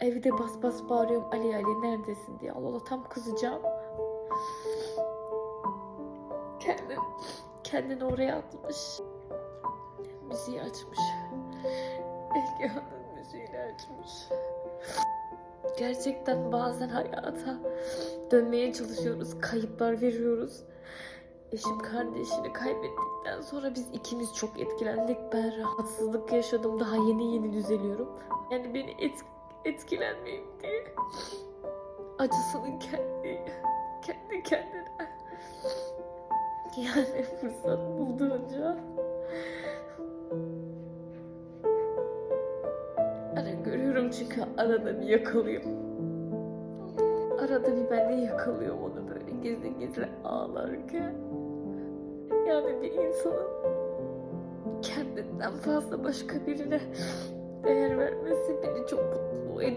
Evde bas bas bağırıyorum Ali Ali neredesin diye. Allah Allah tam kızacağım. Kendini, kendini oraya atmış. Müziği açmış. Egehan'ın müziğini açmış. Gerçekten bazen hayata dönmeye çalışıyoruz. Kayıplar veriyoruz. Eşim kardeşini kaybettikten sonra biz ikimiz çok etkilendik. Ben rahatsızlık yaşadım. Daha yeni yeni düzeliyorum. Yani beni et, etkilenmeyeyim diye. Acısını kendi, kendi kendine. Yani fırsat bulduğunca. Ara görüyorum çünkü arada bir yakalıyorum. Arada bir ben de yakalıyorum onu böyle gizli gizli ağlarken. Yani bir insanın kendinden fazla başka birine değer vermesi beni çok mutlu ediyor.